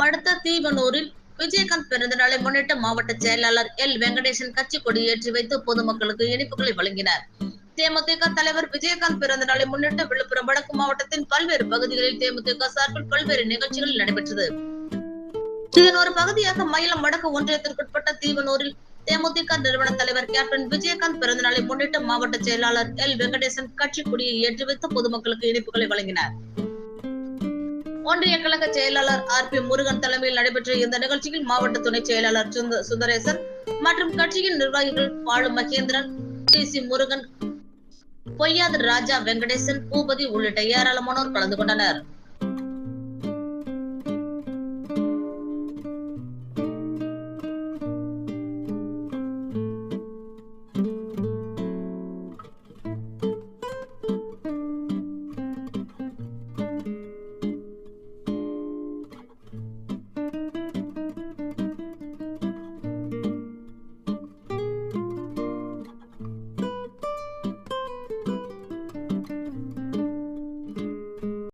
அடுத்த தீவனூரில் விஜயகாந்த் பிறந்த நாளை முன்னிட்டு மாவட்ட செயலாளர் எல். வெங்கடேசன் கட்சி கொடி ஏற்றி வைத்து பொதுமக்களுக்கு இனிப்புகளை வழங்கினார். தேமுதிக தலைவர் விஜயகாந்த் பிறந்த நாளை முன்னிட்டு விழுப்புரம் வடக்கு மாவட்டத்தின் பல்வேறு பகுதிகளில் தேமுதிக சார்பில் பல்வேறு நிகழ்ச்சிகள் நடைபெற்றது. இதன் ஒரு பகுதியாக மயிலம் வடக்கு ஒன்றியத்திற்குட்பட்ட தீவனூரில் தேமுதிக நிறுவன தலைவர் கேப்டன் விஜயகாந்த் பிறந்த நாளை முன்னிட்டு மாவட்ட செயலாளர் எல். வெங்கடேசன் கட்சி கொடியை ஏற்றி வைத்து பொதுமக்களுக்கு இனிப்புகளை வழங்கினார். ஒன்றிய கழக செயலாளர் ஆர் பி முருகன் தலைமையில் நடைபெற்ற இந்த நிகழ்ச்சியில் மாவட்ட துணை செயலாளர் சுந்தரேசன் மற்றும் கட்சியின் நிர்வாகிகள் பாலு மகேந்திரன் டி சி முருகன் பொய்யாத ராஜா வெங்கடேசன் பூபதி உள்ளிட்ட ஏராளமானோர் கலந்து கொண்டனர்.